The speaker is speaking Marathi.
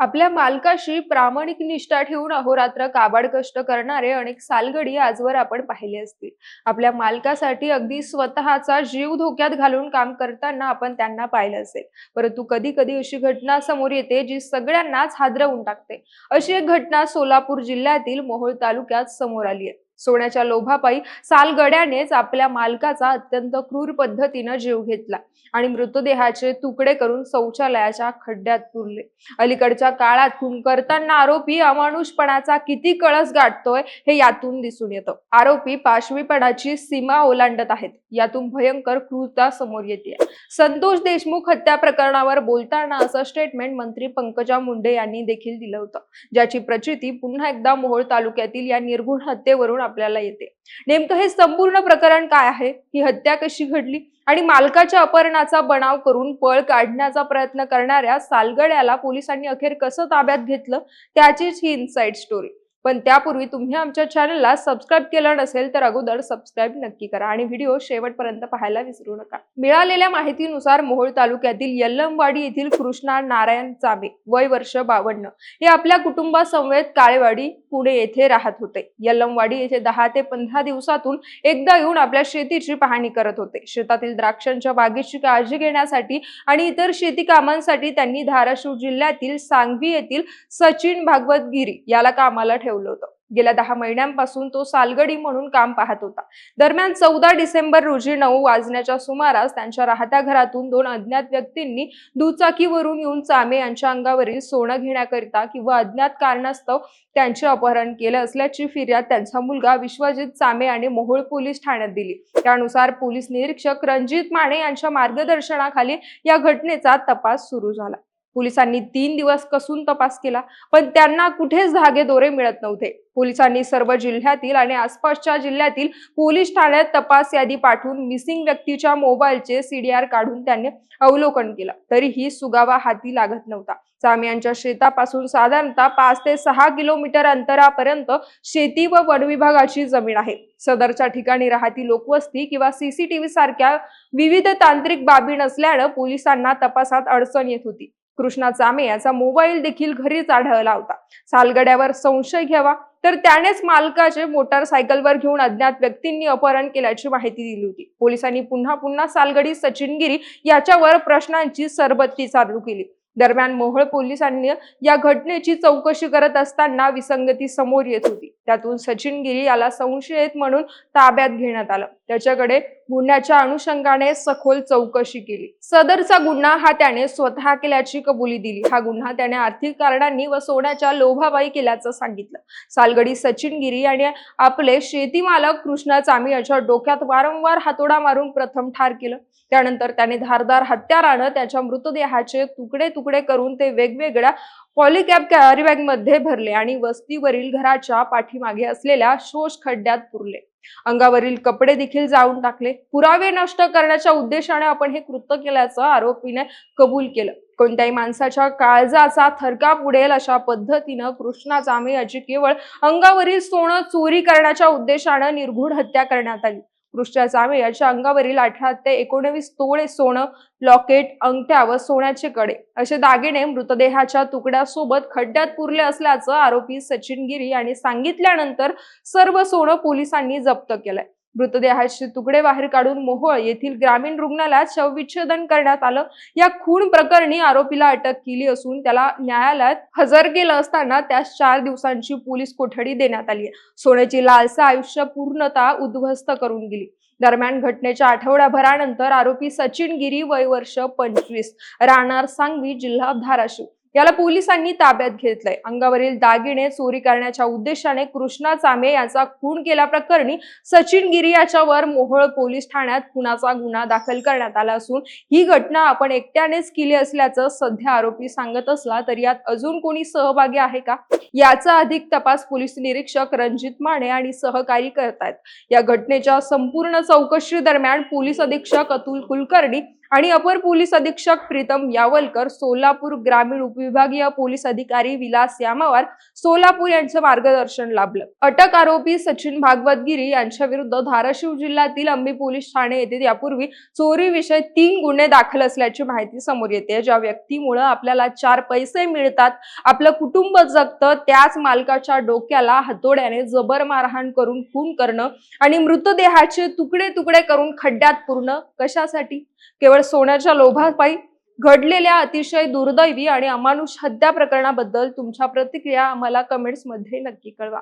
आपल्या मालकाशी प्रामाणिक निष्ठा ठेवून अहोरात्र काबाड कष्ट करणारे अनेक सालगडी आजवर आपण पाहिले असतील. आपल्या मालकासाठी अगदी स्वतःचा जीव धोक्यात घालून काम करताना आपण त्यांना पाहिलं असेल. परंतु कधी कधी अशी घटना समोर येते जी सगळ्यांनाच हादरवून टाकते. अशी एक घटना सोलापूर जिल्ह्यातील मोहोळ तालुक्यात समोर आली आहे. सोन्याच्या लोभापायी सालगड्यानेच आपल्या मालकाचा अत्यंत क्रूर पद्धतीनं जीव घेतला आणि मृतदेहाचे तुकडे करून शौचालयाच्या खड्ड्यात पुरले. अलीकडच्या काळात खून करताना आरोपी अमानुषपणाचा किती कळस गाठतोय हे यातून दिसून येतं. आरोपी पाशवीपणाची सीमा ओलांडत आहेत. यातून भयंकर क्रूरता समोर येते संतोष देशमुख हत्या प्रकरणावर बोलताना असं स्टेटमेंट मंत्री पंकजा मुंडे यांनी देखील दिलं होतं. ज्याची प्रचिती पुन्हा एकदा मोहोळ तालुक्यातील या निर्गुण हत्येवरून आपल्याला येते. नेमकं हे संपूर्ण प्रकरण काय आहे? ही हत्या कशी घडली? आणि मालकाच्या अपहरणाचा बनाव करून पळ काढण्याचा प्रयत्न करणाऱ्या सालगड्याला पोलिसांनी अखेर कसं ताब्यात घेतलं? त्याचीच ही इनसाइड स्टोरी पण त्यापूर्वी तुम्ही आमच्या चॅनलला सबस्क्राईब केलं नसेल तर अगोदर सबस्क्राईब नक्की करा आणि व्हिडिओ शेवटपर्यंत पाहायला विसरू नका. मिळालेल्या माहितीनुसार मोहोळ तालुक्यातील यल्लमवाडी येथील कृष्णा नारायण चाबे वय वर्ष बावन्न हे आपल्या कुटुंबासमवेत काळेवाडी पुणे येथे राहत होते. यल्लमवाडी येथे दहा ते पंधरा दिवसातून एकदा येऊन आपल्या शेतीची पाहणी करत होते. शेतातील द्राक्षांच्या बागेची काळजी घेण्यासाठी आणि इतर शेती कामांसाठी त्यांनी धाराशिव जिल्ह्यातील सांगवी येथील सचिन भागवत गिरी याला कामाला ठेवलं होतं. गेल्या दहा महिन्यांपासून तो सालगडी म्हणून काम पाहत होता. दरम्यान चौदा डिसेंबर रोजी नऊ वाजण्याच्या सुमारास त्यांच्या राहत्या घरातून दोन अज्ञात व्यक्तींनी दुचाकीवरून येऊन चामे यांच्या अंगावरील सोनं घेण्याकरिता किंवा अज्ञात कारणास्तव त्यांचे अपहरण केलं असल्याची फिर्याद त्यांचा मुलगा विश्वजित चामे आणि मोहोळ पोलीस ठाण्यात दिली. त्यानुसार पोलीस निरीक्षक रणजित माने यांच्या मार्गदर्शनाखाली या घटनेचा तपास सुरू झाला. पोलिसांनी तीन दिवस कसून तपास केला पण त्यांना कुठेच धागे दोरे मिळत नव्हते. पोलिसांनी सर्व जिल्ह्यातील आणि आसपासच्या जिल्ह्यातील पोलीस ठाण्यात तपास यादी पाठवून मिसिंग व्यक्तीच्या मोबाईलचे सीडीआर काढून त्यांनी अवलोकन केलं. तरीही सुगावा हाती लागत नव्हता. चामियांच्या शेतापासून साधारणतः पाच ते सहा किलोमीटर अंतरापर्यंत शेती व वन विभागाची जमीन आहे. सदरच्या ठिकाणी राहती लोकवस्ती किंवा सीसीटीव्ही सारख्या विविध तांत्रिक बाबी नसल्यानं पोलिसांना तपासात अडचण येत होती. कृष्णा चामे याचा मोबाईल देखील घरीच आढळला होता. सालगड्यावर संशय घ्यावा. तर त्यानेच मालकाचे मोटारसायकलवर घेऊन अज्ञात व्यक्तींनी अपहरण केल्याची माहिती दिली होती. पोलिसांनी पुन्हा पुन्हा सालगडी सचिनगिरी याच्यावर प्रश्नांची सरबत्ती चालू केली. दरम्यान मोहोळ पोलिसांनी या घटनेची चौकशी करत असताना विसंगती समोर येत होती. त्यातून सचिन गिरी याला संशयित म्हणून ताब्यात घेण्यात आलं. त्याच्याकडे गुन्ह्याच्या अनुषंगाने सखोल चौकशी केली. सदरचा गुन्हा हा त्याने स्वतः केल्याची कबुली दिली. हा गुन्हा त्याने आर्थिक कारणांनी व सोन्याच्या लोभाबाई केल्याचं सांगितलं. सालगडी सचिन गिरी आणि आपले शेतीमालक कृष्णा चामी याच्या डोक्यात वारंवार हातोडा मारून प्रथम ठार केलं. त्यानंतर त्याने धारदार हत्यारानं त्याच्या मृतदेहाचे तुकडे तुकडे करून ते वेगवेगळ्या पॉलिकॅब कॅरी बॅगमध्ये भरले आणि वस्तीवरील घराच्या पाठीमागे असलेल्या शोष खड्ड्यात पुरले. अंगावरील कपडे देखील जाळून टाकले. पुरावे नष्ट करण्याच्या उद्देशाने आपण हे कृत्य केल्याचं आरोपीने कबूल केलं. कोणत्याही माणसाच्या काळजाचा थरकाप उडेल अशा पद्धतीनं कृष्णा जामे याची केवळ अंगावरील सोनं चोरी करण्याच्या उद्देशानं निर्घुण हत्या करण्यात आली. कृष्णा जामे याच्या अंगावरील अठरा ते एकोणवीस तोळे सोनं लॉकेट अंगठ्या व सोन्याचे कडे. असे दागिने मृतदेहाच्या तुकड्यासोबत खड्ड्यात पुरले असल्याचं आरोपी सचिन गिरी यांनी सांगितल्यानंतर सर्व सोनं पोलिसांनी जप्त केलंय. मृतदेहाचे तुकडे बाहेर काढून मोहोळ येथील ग्रामीण रुग्णालयात शवविच्छेदन करण्यात आलं. या खून प्रकरणी आरोपीला अटक केली असून त्याला न्यायालयात हजर केलं असताना त्यास चार दिवसांची पोलीस कोठडी देण्यात आली सोन्याची लालसा आयुष्य पूर्णता उद्ध्वस्त करून गेली दरम्यान घटनेच्या आठवड्याभरानंतर आरोपी सचिन गिरी वय वर्ष पंचवीस राहणार सांगवी जिल्हा धाराशिव. याला पोलिसांनी ताब्यात घेतलंय. अंगावरील दागिने चोरी करण्याच्या उद्देशाने कृष्णा चामे याचा खून केल्याप्रकरणी सचिन गिरी याच्यावर मोहोळ पोलीस ठाण्यात खुनाचा गुन्हा दाखल करण्यात आला असून ही घटना आपण एकट्यानेच केली असल्याचं सध्या आरोपी सांगत असला तरी यात अजून कोणी सहभागी आहे का? याचा अधिक तपास पोलीस निरीक्षक रणजित माने आणि सहकारी करतायत. या घटनेच्या संपूर्ण चौकशी दरम्यान पोलीस अधीक्षक अतुल कुलकर्णी आणि अपर पोलीस अधीक्षक प्रीतम यावलकर सोलापूर ग्रामीण उपविभागीय पोलीस अधिकारी विलास यामावार सोलापूर यांचं मार्गदर्शन लाभलं. अटक आरोपी सचिन भागवतगिरी यांच्या विरुद्ध धाराशिव जिल्ह्यातील अंबी पोलीस ठाणे येथे यापूर्वी चोरीविषयी तीन गुन्हे दाखल असल्याची माहिती समोर येते. ज्या व्यक्तीमुळे आपल्याला चार पैसे मिळतात आपलं कुटुंब जगतं त्याच मालकाच्या डोक्याला हातोड्याने जबर मारहाण करून खून करणं आणि मृतदेहाचे तुकडे तुकडे करून खड्ड्यात पूर्ण कशासाठी? केवळ सोन्याच्या लोभापायी घडलेल्या अतिशय दुर्दैवी आणि अमानुष हत्या प्रकरणाबद्दल तुमच्या प्रतिक्रिया आम्हाला कमेंट्समध्ये नक्की कळवा.